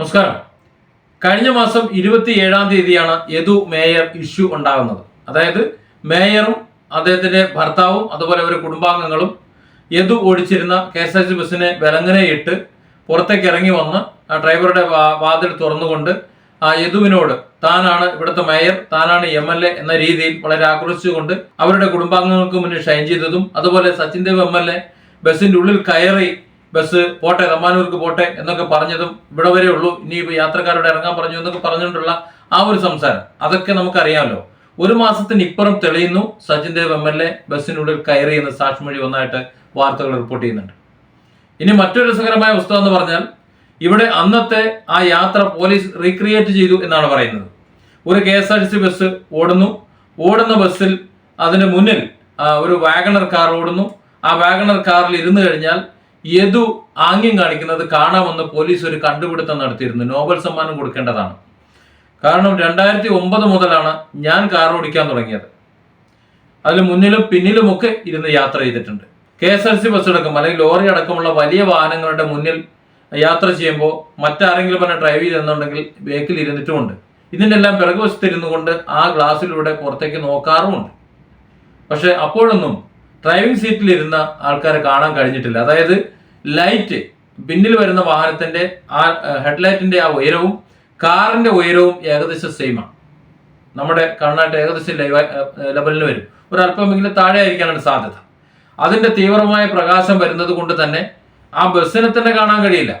നമസ്കാരം. കഴിഞ്ഞ മാസം ഇരുപത്തി ഏഴാം തീയതിയാണ് യദു മേയർ ഇഷ്യൂ ഉണ്ടാകുന്നത്. അതായത് മേയറും അദ്ദേഹത്തിന്റെ ഭർത്താവും അതുപോലെ അവരുടെ കുടുംബാംഗങ്ങളും യദു ഓടിച്ചിരുന്ന കെ എസ് ആർ ടി ബസ്സിനെ വിലങ്ങനെയിട്ട് പുറത്തേക്ക് ഇറങ്ങി വന്ന് ആ ഡ്രൈവറുടെ വാതിൽ തുറന്നുകൊണ്ട് ആ യദുവിനോട് താനാണ് ഇവിടുത്തെ മേയർ താനാണ് എം എൽ എ എന്ന രീതിയിൽ വളരെ ആക്രോശിച്ചുകൊണ്ട് അവരുടെ കുടുംബാംഗങ്ങൾക്ക് മുന്നിൽ ഷൈൻ ചെയ്തതും അതുപോലെ Sachin Dev M L A ബസ്സിന്റെ ഉള്ളിൽ കയറി ബസ് പോട്ടെ തമ്മാനൂർക്ക് പോട്ടെ എന്നൊക്കെ പറഞ്ഞതും ഇവിടെ വരെ ഉള്ളൂ. ഇനിയിപ്പോൾ യാത്രക്കാരോട് ഇറങ്ങാൻ പറഞ്ഞു എന്നൊക്കെ പറഞ്ഞുകൊണ്ടുള്ള ആ ഒരു സംസാരം. അതൊക്കെ നമുക്കറിയാമല്ലോ ഒരു മാസത്തിന് ഇപ്പുറം തെളിയുന്നു. Sachin Dev M L A ബസ്സിനുള്ളിൽ കയറി എന്ന് സാക്ഷിമൊഴി ഒന്നായിട്ട് വാർത്തകൾ റിപ്പോർട്ട് ചെയ്യുന്നുണ്ട്. ഇനി മറ്റൊരു രസകരമായ വസ്തുത എന്ന് പറഞ്ഞാൽ ഇവിടെ അന്നത്തെ ആ യാത്ര പോലീസ് റീക്രിയേറ്റ് ചെയ്തു എന്നാണ് പറയുന്നത്. ഒരു K S R T C bus ഓടുന്നു. ഓടുന്ന ബസ്സിൽ അതിന് മുന്നിൽ ഒരു വാഗണർ കാർ ഓടുന്നു. ആ വാഗണർ കാറിൽ ഇരുന്ന് കഴിഞ്ഞാൽ യദു ആംഗ്യം കാണിക്കുന്നത് കാണാമെന്ന് പോലീസ് ഒരു കണ്ടുപിടുത്തം നടത്തിയിരുന്നു. നോബൽ സമ്മാനം കൊടുക്കേണ്ടതാണ്. കാരണം രണ്ടായിരത്തി ഒമ്പത് മുതലാണ് ഞാൻ കാർ ഓടിക്കാൻ തുടങ്ങിയത്. അതിൽ മുന്നിലും പിന്നിലുമൊക്കെ ഇരുന്ന് യാത്ര ചെയ്തിട്ടുണ്ട്. കെ എസ് ആർ സി ബസ്സടക്കം അല്ലെങ്കിൽ ലോറി അടക്കമുള്ള വലിയ വാഹനങ്ങളുടെ മുന്നിൽ യാത്ര ചെയ്യുമ്പോൾ മറ്റാരെങ്കിലും എന്നെ ഡ്രൈവ് ചെയ്തെന്നുണ്ടെങ്കിൽ ബേക്കിൽ ഇരുന്നിട്ടുമുണ്ട്. ഇതിന്റെ എല്ലാം പിറകുവശത്തിരുന്നു കൊണ്ട് ആ ഗ്ലാസ്സിലൂടെ പുറത്തേക്ക് നോക്കാറുമുണ്ട്. പക്ഷെ അപ്പോഴൊന്നും ഡ്രൈവിംഗ് സീറ്റിൽ ഇരുന്ന ആൾക്കാരെ കാണാൻ കഴിഞ്ഞിട്ടില്ല. അതായത് ലൈറ്റ് പിന്നിൽ വരുന്ന വാഹനത്തിന്റെ ആ ഹെഡ്ലൈറ്റിന്റെ ആ ഉയരവും കാറിന്റെ ഉയരവും ഏകദേശം സെയിമാണ് നമ്മുടെ കണ്ണായിട്ട് ഏകദേശം ലെവലിന് വരും. ഒരു ഒരല്പമെങ്കിലും താഴെ ആയിരിക്കാനാണ് സാധ്യത. അതിന്റെ തീവ്രമായ പ്രകാശം വരുന്നത് കൊണ്ട് തന്നെ ആ ബസ്സിനെ തന്നെ കാണാൻ കഴിയില്ല.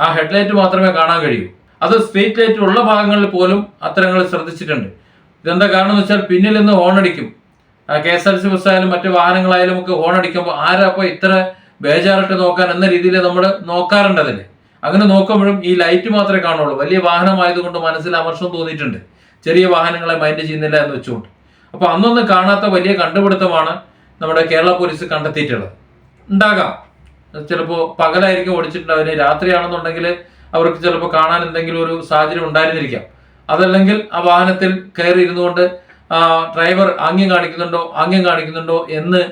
ആ ഹെഡ്ലൈറ്റ് മാത്രമേ കാണാൻ കഴിയൂ. അത് സ്ട്രീറ്റ് ലൈറ്റ് ഉള്ള ഭാഗങ്ങളിൽ പോലും അത്തരങ്ങൾ ശ്രദ്ധിച്ചിട്ടുണ്ട്. ഇതെന്താ കാരണം എന്ന് വെച്ചാൽ പിന്നിൽ നിന്ന് ഹോണടിക്കും കെ എസ് ആർ സി ബസ്സായാലും മറ്റു വാഹനങ്ങളായാലും ഒക്കെ ഹോണടിക്കുമ്പോൾ ആരാ അപ്പോൾ ഇത്ര ബേജാറിട്ട് നോക്കാൻ എന്ന രീതിയിൽ നമ്മൾ നോക്കാറുണ്ട് അങ്ങനെ നോക്കുമ്പോഴും ഈ ലൈറ്റ് മാത്രമേ കാണുള്ളൂ. വലിയ വാഹനമായതുകൊണ്ട് മനസ്സിൽ അമർഷം തോന്നിയിട്ടുണ്ട്. ചെറിയ വാഹനങ്ങളെ മൈൻഡ് ചെയ്യുന്നില്ല എന്ന് വെച്ചുകൊണ്ട്. അപ്പൊ അന്നൊന്നും കാണാത്ത വലിയ കണ്ടുപിടുത്തമാണ് നമ്മുടെ കേരള പോലീസ് കണ്ടെത്തിയിട്ടുള്ളത്. ഉണ്ടാകാം. ചിലപ്പോൾ പകലായിരിക്കും ഓടിച്ചിട്ടുണ്ടാവില്ല രാത്രിയാണെന്നുണ്ടെങ്കിൽ അവർക്ക് ചിലപ്പോൾ കാണാൻ എന്തെങ്കിലും ഒരു സാഹചര്യം ഉണ്ടായിരുന്നിരിക്കാം. അതല്ലെങ്കിൽ ആ വാഹനത്തിൽ കയറി ഇരുന്നുകൊണ്ട് ഡ്രൈവർ ആംഗ്യം കാണിക്കുന്നുണ്ടോ? ആംഗ്യം കാണിക്കുന്നുണ്ടോ എന്ന്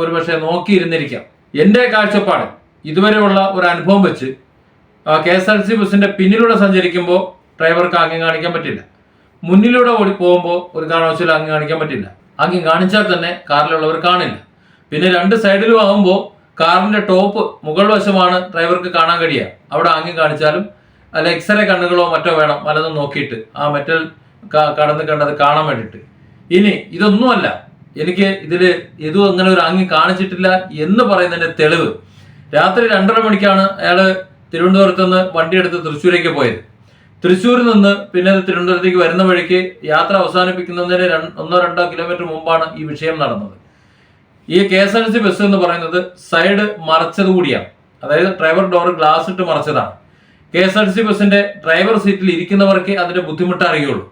ഒരുപക്ഷെ നോക്കിയിരുന്നിരിക്കാം. എന്റെ കാഴ്ചപ്പാട് ഇതുവരെയുള്ള ഒരു അനുഭവം വെച്ച് കെ എസ് ആർ സി ബസ്സിന്റെ പിന്നിലൂടെ സഞ്ചരിക്കുമ്പോൾ ഡ്രൈവർക്ക് ആംഗ്യം കാണിക്കാൻ പറ്റില്ല. മുന്നിലൂടെ ഓടി പോകുമ്പോൾ ഒരു കാരണവശാലും ആംഗ്യം കാണിക്കാൻ പറ്റില്ല. ആംഗ്യം കാണിച്ചാൽ തന്നെ കാറിലുള്ളവർ കാണില്ല. പിന്നെ രണ്ട് സൈഡിലും ആകുമ്പോൾ കാറിന്റെ ടോപ്പ് മുകൾ വശമാണ് ഡ്രൈവർക്ക് കാണാൻ കഴിയുക. അവിടെ ആംഗ്യം കാണിച്ചാലും അല്ല എക്സ്റേ കണ്ണുകളോ മറ്റോ വേണം. വലതും നോക്കിയിട്ട് ആ മെറ്റൽ കടന്ന് കണ്ടത് കാണാൻ വേണ്ടിയിട്ട്. ഇനി ഇതൊന്നുമല്ല. എനിക്ക് ഇതിൽ ഇതും അങ്ങനെ ഒരു ആംഗ്യം കാണിച്ചിട്ടില്ല എന്ന് പറയുന്നതിന്റെ തെളിവ്. രാത്രി രണ്ടര മണിക്കാണ് അയാൾ തിരുവനന്തപുരത്ത് നിന്ന് വണ്ടിയെടുത്ത് തൃശ്ശൂരേക്ക് പോയത്. തൃശ്ശൂരിൽ നിന്ന് പിന്നെ തിരുവനന്തപുരത്തേക്ക് വരുന്ന വഴിക്ക് യാത്ര അവസാനിപ്പിക്കുന്നതിന് ഒന്നോ രണ്ടോ കിലോമീറ്റർ മുമ്പാണ് ഈ വിഷയം നടന്നത്. ഈ K S R C bus എന്ന് പറയുന്നത് സൈഡ് മറച്ചത് കൂടിയാണ്. അതായത് ഡ്രൈവർ ഡോർ ഗ്ലാസ് ഇട്ട് മറച്ചതാണ്. കെ എസ് ആർ സി ബസിന്റെ ഡ്രൈവർ സീറ്റിൽ ഇരിക്കുന്നവർക്ക് അതിന്റെ ബുദ്ധിമുട്ട് അറിയുള്ളൂ.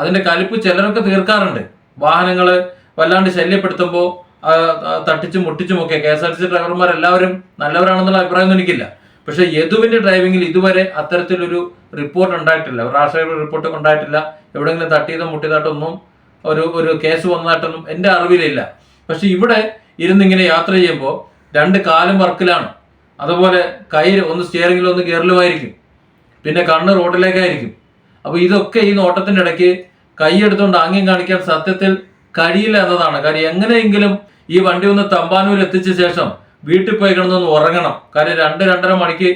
അതിന്റെ കലിപ്പ് ചിലരൊക്കെ തീർക്കാറുണ്ട്. വാഹനങ്ങൾ വല്ലാണ്ട് ശല്യപ്പെടുത്തുമ്പോൾ തട്ടിച്ചും മുട്ടിച്ചും ഒക്കെ കെ എസ് ആർ സി ഡ്രൈവർമാർ എല്ലാവരും നല്ലവരാണെന്നുള്ള അഭിപ്രായം എനിക്കില്ല. പക്ഷെ യദുവിന്റെ ഡ്രൈവിംഗിൽ ഇതുവരെ അത്തരത്തിലൊരു റിപ്പോർട്ട് ഉണ്ടായിട്ടില്ല. രാഷ്ട്രീയ റിപ്പോർട്ട് ഉണ്ടായിട്ടില്ല. എവിടെയെങ്കിലും തട്ടിയതോ മുട്ടിയതായിട്ടൊന്നും ഒരു ഒരു കേസ് വന്നതായിട്ടൊന്നും എന്റെ അറിവിലില്ല. പക്ഷെ ഇവിടെ ഇരുന്നിങ്ങനെ യാത്ര ചെയ്യുമ്പോൾ രണ്ട് കാലും വർക്കിലാണ്. അതുപോലെ കൈ ഒന്ന് സ്റ്റിയറിംഗിലും ഒന്ന് ഗിയറിലുമായിരിക്കും പിന്നെ കണ്ണ് റോഡിലേക്കായിരിക്കും. അപ്പോൾ ഇതൊക്കെ ഈ നോട്ടത്തിന്റെ ഇടയ്ക്ക് കൈയെടുത്തുകൊണ്ട് ആംഗ്യം കാണിക്കാൻ സത്യത്തിൽ കഴിയില്ല എന്നതാണ്. കാര്യം എങ്ങനെയെങ്കിലും ഈ വണ്ടി ഒന്ന് തമ്പാനൂർ എത്തിച്ച ശേഷം വീട്ടിൽ പോയി കിടന്നൊന്ന് ഉറങ്ങണം. കാര്യം രണ്ട് രണ്ടര മണിക്ക്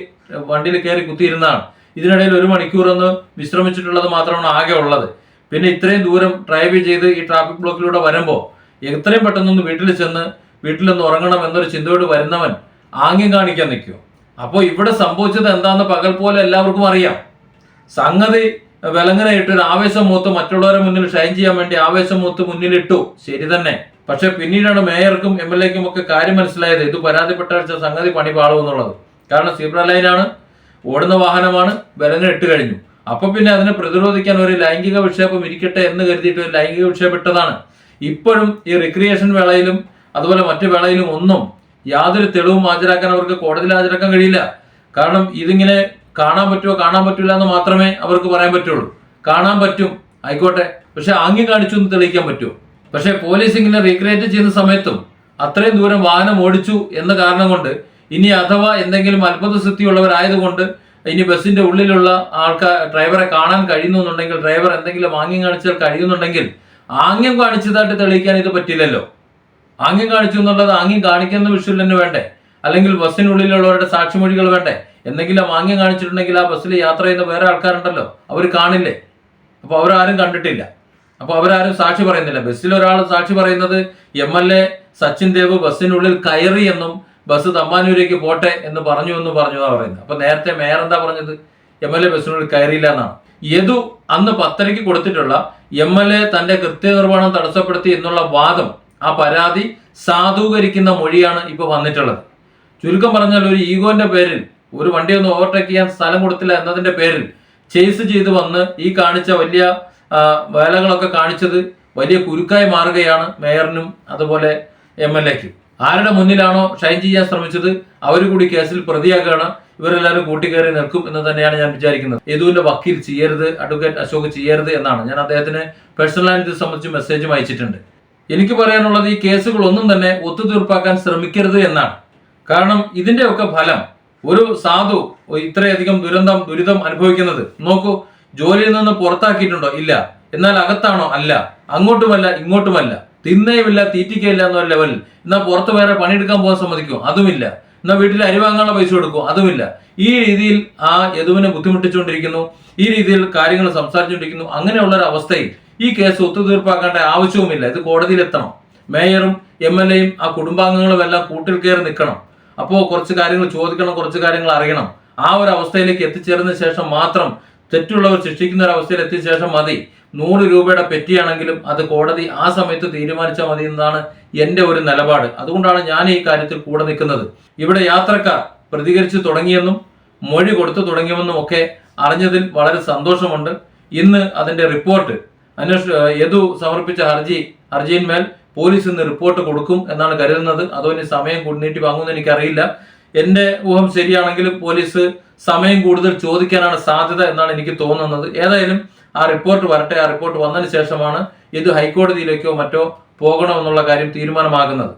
വണ്ടിയിൽ കയറി കുത്തിയിരുന്നതാണ് ഇതിനിടയിൽ ഒരു മണിക്കൂർ ഒന്ന് വിശ്രമിച്ചിട്ടുള്ളത് മാത്രമാണ് ആകെ ഉള്ളത്. പിന്നെ ഇത്രയും ദൂരം ഡ്രൈവ് ചെയ്ത് ഈ ട്രാഫിക് ബ്ലോക്കിലൂടെ വരുമ്പോൾ എത്രയും പെട്ടെന്നൊന്ന് വീട്ടിൽ ചെന്ന് വീട്ടിലൊന്ന് ഉറങ്ങണം എന്നൊരു ചിന്തയോട് വരുന്നവൻ ആംഗ്യം കാണിക്കാൻ നിൽക്കുമോ അപ്പോൾ ഇവിടെ സംഭവിച്ചത് എന്താണെന്ന് പകൽ പോലെ എല്ലാവർക്കും അറിയാം. സംഗതി വിലങ്ങനായിട്ട് ഒരു ആവേശം മൂത്ത് മറ്റുള്ളവരെ മുന്നിൽ ഷൈൻ ചെയ്യാൻ വേണ്ടി ആവേശം മൂത്ത് മുന്നിലിട്ടു. ശരി തന്നെ. പക്ഷെ പിന്നീടാണ് മേയർക്കും എം എൽ എക്കും ഒക്കെ കാര്യം മനസ്സിലായത്. ഇത് പരാതിപ്പെട്ട സംഗതി പണി പാളുമെന്നുള്ളത് കാരണം സീബ്ര ലൈനാണ് ഓടുന്ന വാഹനമാണ് വിലങ്ങ ഇട്ട് കഴിഞ്ഞു. അപ്പൊ പിന്നെ അതിനെ പ്രതിരോധിക്കാൻ ഒരു ലൈംഗിക വിക്ഷേപം ഇരിക്കട്ടെ എന്ന് കരുതിയിട്ട് ഒരു ലൈംഗിക വിക്ഷേപം ഇട്ടതാണ്. ഇപ്പോഴും ഈ റിക്രിയേഷൻ വേളയിലും അതുപോലെ മറ്റു വേളയിലും ഒന്നും യാതൊരു തെളിവും ഹാജരാക്കാൻ അവർക്ക് കോടതിയിൽ ഹാജരാക്കാൻ കഴിയില്ല. കാരണം ഇതിങ്ങനെ കാണാൻ പറ്റുമോ കാണാൻ പറ്റില്ല എന്ന് മാത്രമേ അവർക്ക് പറയാൻ പറ്റുള്ളൂ. കാണാൻ പറ്റും ആയിക്കോട്ടെ. പക്ഷെ ആംഗ്യം കാണിച്ചു എന്ന് തെളിയിക്കാൻ പറ്റുമോ? പക്ഷെ പോലീസ് ഇങ്ങനെ റീക്രിയേറ്റ് ചെയ്യുന്ന സമയത്തും അത്രയും ദൂരം വാഹനം ഓടിച്ചു എന്ന കാരണം കൊണ്ട് ഇനി അഥവാ എന്തെങ്കിലും അത്ഭുത സിദ്ധിയുള്ളവരായതുകൊണ്ട് ഇനി ബസ്സിന്റെ ഉള്ളിലുള്ള ആൾക്കാർ ഡ്രൈവറെ കാണാൻ കഴിയുന്നുണ്ടെങ്കിൽ ഡ്രൈവർ എന്തെങ്കിലും ആംഗ്യം കാണിച്ചാൽ കഴിയുന്നുണ്ടെങ്കിൽ ആംഗ്യം കാണിച്ചതായിട്ട് തെളിയിക്കാൻ ഇത് പറ്റില്ലല്ലോ. ആംഗ്യം കാണിച്ചു എന്നുള്ളത് ആംഗ്യം കാണിക്കുന്ന വിഷയം തന്നെ വേണ്ടേ? അല്ലെങ്കിൽ ബസ്സിനുള്ളിലുള്ളവരുടെ സാക്ഷിമൊഴികൾ വേണ്ടേ? എന്തെങ്കിലും വാങ്ങി കാണിച്ചിട്ടുണ്ടെങ്കിൽ ആ ബസ്സിൽ യാത്ര ചെയ്യുന്ന വേറെ ആൾക്കാരുണ്ടല്ലോ അവർ കാണില്ലേ? അപ്പോൾ അവരാരും കണ്ടിട്ടില്ല. അപ്പോൾ അവരാരും സാക്ഷി പറയുന്നില്ല. ബസ്സിൽ ഒരാൾ സാക്ഷി പറയുന്നത് M L A Sachin Dev ബസ്സിനുള്ളിൽ കയറി എന്നും ബസ് തമ്പാനൂരേക്ക് പോട്ടെ എന്ന് പറഞ്ഞു എന്ന് പറഞ്ഞു എന്നാണ് പറയുന്നത്. അപ്പോൾ നേരത്തെ മേയർ എന്താ പറഞ്ഞത്? എം എൽ എ ബസ്സിനുള്ളിൽ കയറിയില്ല എന്നാണ്. യദു അന്ന് പത്തരയ്ക്ക് കൊടുത്തിട്ടുള്ള എം എൽ എ തന്റെ കൃത്യനിർവഹണം തടസ്സപ്പെടുത്തി എന്നുള്ള വാദം ആ പരാതി സാധൂകരിക്കുന്ന മൊഴിയാണ് ഇപ്പോൾ വന്നിട്ടുള്ളത്. ചുരുക്കം പറഞ്ഞാൽ ഒരു ഈഗോന്റെ പേരിൽ ഒരു വണ്ടി ഒന്ന് ഓവർടേക്ക് ചെയ്യാൻ സ്ഥലം കൊടുത്തില്ല എന്നതിന്റെ പേരിൽ ചേസ് ചെയ്ത് വന്ന് ഈ കാണിച്ച വലിയ വേലകളൊക്കെ കാണിച്ചത് വലിയ കുരുക്കായി മാറുകയാണ് മേയറിനും അതുപോലെ എം എൽ എക്കും. ആരുടെ മുന്നിലാണോ ഷൈൻ ചെയ്യാൻ ശ്രമിച്ചത് അവർ കൂടി കേസിൽ പ്രതിയാക്കുകയാണ് ഇവരെല്ലാവരും കൂട്ടിക്കയറി നിൽക്കും എന്ന് തന്നെയാണ് ഞാൻ വിചാരിക്കുന്നത്. യദുവിന്റെ വക്കീൽ ചെയ്യരുത് അഡ്വക്കേറ്റ് അശോക് ചെയ്യരുത് എന്നാണ്. ഞാൻ അദ്ദേഹത്തിന് പേഴ്സണലായി ഇത് സംബന്ധിച്ച് മെസ്സേജും അയച്ചിട്ടുണ്ട്. എനിക്ക് പറയാനുള്ളത് ഈ കേസുകൾ ഒന്നും തന്നെ ഒത്തുതീർപ്പാക്കാൻ ശ്രമിക്കരുത് എന്നാണ്. കാരണം ഇതിന്റെയൊക്കെ ഫലം ഒരു സാധു ഇത്രയധികം ദുരന്തം ദുരിതം അനുഭവിക്കുന്നത് നോക്കൂ ജോലിയിൽ നിന്ന് പുറത്താക്കിയിട്ടുണ്ടോ? ഇല്ല. എന്നാൽ അകത്താണോ? അല്ല. അങ്ങോട്ടുമല്ല ഇങ്ങോട്ടുമല്ല. തിന്നയുമില്ല തീറ്റിക്കയില്ല എന്നൊരു ലെവലിൽ എന്നാൽ പുറത്ത് വേറെ പണിയെടുക്കാൻ പോകാൻ സമ്മതിക്കും? അതുമില്ല. എന്നാൽ വീട്ടിൽ അരി വാങ്ങാനുള്ള പൈസ കൊടുക്കും? അതുമില്ല. ഈ രീതിയിൽ ആ യദുവിനെ ബുദ്ധിമുട്ടിച്ചുകൊണ്ടിരിക്കുന്നു ഈ രീതിയിൽ കാര്യങ്ങൾ സംസാരിച്ചുകൊണ്ടിരിക്കുന്നു അങ്ങനെയുള്ള ഒരു അവസ്ഥയിൽ ഈ കേസ് ഒത്തുതീർപ്പാക്കേണ്ട ആവശ്യവുമില്ല. ഇത് കോടതിയിലെത്തണം. മേയറും എം എൽ എയും ആ കുടുംബാംഗങ്ങളും എല്ലാം കൂട്ടിൽ കയറി നിൽക്കണം. അപ്പോൾ കുറച്ച് കാര്യങ്ങൾ ചോദിക്കണം കുറച്ച് കാര്യങ്ങൾ അറിയണം. ആ ഒരു അവസ്ഥയിലേക്ക് എത്തിച്ചേർന്ന ശേഷം മാത്രം തെറ്റുള്ളവർ ശിക്ഷിക്കുന്ന ഒരു അവസ്ഥയിൽ എത്തിയ ശേഷം മതി. നൂറ് രൂപയുടെ പെറ്റിയാണെങ്കിലും അത് കോടതി ആ സമയത്ത് തീരുമാനിച്ചാൽ മതി എന്നതാണ് എന്റെ ഒരു നിലപാട്. അതുകൊണ്ടാണ് ഞാൻ ഈ കാര്യത്തിൽ കൂടെ നിൽക്കുന്നത്. ഇവിടെ യാത്രക്കാർ പ്രതികരിച്ചു തുടങ്ങിയെന്നും മൊഴി കൊടുത്തു തുടങ്ങിയെന്നും ഒക്കെ അറിഞ്ഞതിൽ വളരെ സന്തോഷമുണ്ട്. ഇന്ന് അതിന്റെ റിപ്പോർട്ട് അന്വേഷ യദു സമർപ്പിച്ച ഹർജി ഹർജിയിന്മേൽ പോലീസ് ഇന്ന് റിപ്പോർട്ട് കൊടുക്കും എന്നാണ് കരുതുന്നത്. അതോ ഇനി സമയം കൂടുന്നീട്ടി നീട്ടി വാങ്ങുമെന്ന് എനിക്കറിയില്ല. എന്റെ ഊഹം ശരിയാണെങ്കിലും പോലീസ് സമയം കൂടുതൽ ചോദിക്കാനാണ് സാധ്യത എന്നാണ് എനിക്ക് തോന്നുന്നത്. ഏതായാലും ആ റിപ്പോർട്ട് വരട്ടെ. ആ റിപ്പോർട്ട് വന്നതിന് ശേഷമാണ് ഇത് ഹൈക്കോടതിയിലേക്കോ മറ്റോ പോകണമെന്നുള്ള കാര്യം തീരുമാനമാകുന്നത്.